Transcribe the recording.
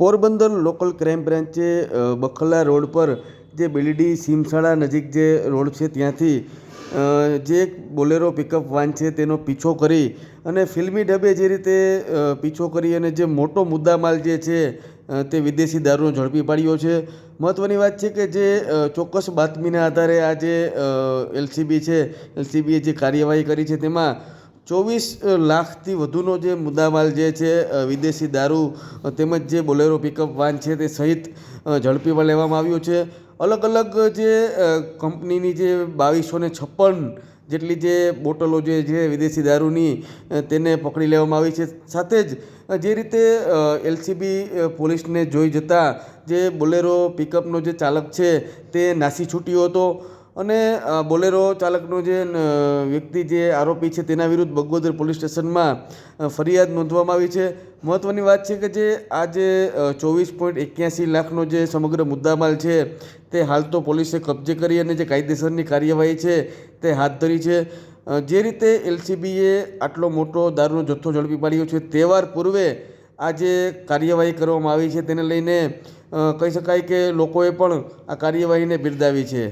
Porbandar local crime બ્રાન્ચે બખલા road પર જે બેલડી સીમસાળા નજીક જે રોડ છે ત્યાંથી જે એક બોલેરો પિકઅપ વાન છે તેનો પીછો કરી અને ફિલ્મી ઢબે જે રીતે પીછો કરી અને જે મોટો મુદ્દામાલ જે છે તે વિદેશી દારૂનો ઝડપી પાડ્યો છે. મહત્ત્વની વાત છે કે જે ચોક્કસ બાતમીના આધારે આ જે એલસીબી છે, એલસીબીએ જે કાર્યવાહી કરી છે તેમાં ચોવીસ લાખથી વધુનો જે મુદ્દામાલ જે છે વિદેશી દારૂ તેમજ જે બોલેરો પિકઅપ વાન છે તે સહિત ઝડપીમાં લેવામાં આવ્યું છે. અલગ અલગ જે કંપનીની જે બાવીસો ને છપ્પન જેટલી જે બોટલો જે છે વિદેશી દારૂની તેને પકડી લેવામાં આવી છે. સાથે જ જે રીતે એલસીબી પોલીસને જોઈ જતાં જે બોલેરો પિકઅપનો જે ચાલક છે તે નાસી છૂટ્યો હતો. અને બોલેરો ચાલકનો જે વ્યક્તિ જે આરોપી છે તેના વિરુદ્ધ બગોદર પોલીસ સ્ટેશનમાં ફરિયાદ નોંધવામાં આવી છે. મહત્ત્વની વાત છે કે જે આ જે ચોવીસ પોઈન્ટ એક્યાસી લાખનો જે સમગ્ર મુદ્દામાલ છે તે હાલ તો પોલીસે કબજે કરી અને જે કાયદેસરની કાર્યવાહી છે તે હાથ ધરી છે. જે રીતે એલસીબીએ આટલો મોટો દારૂનો જથ્થો ઝડપી પાડ્યો છે તહેવાર પૂર્વે આ જે કાર્યવાહી કરવામાં આવી છે તેને લઈને કહી શકાય કે લોકોએ પણ આ કાર્યવાહીને બિરદાવી છે.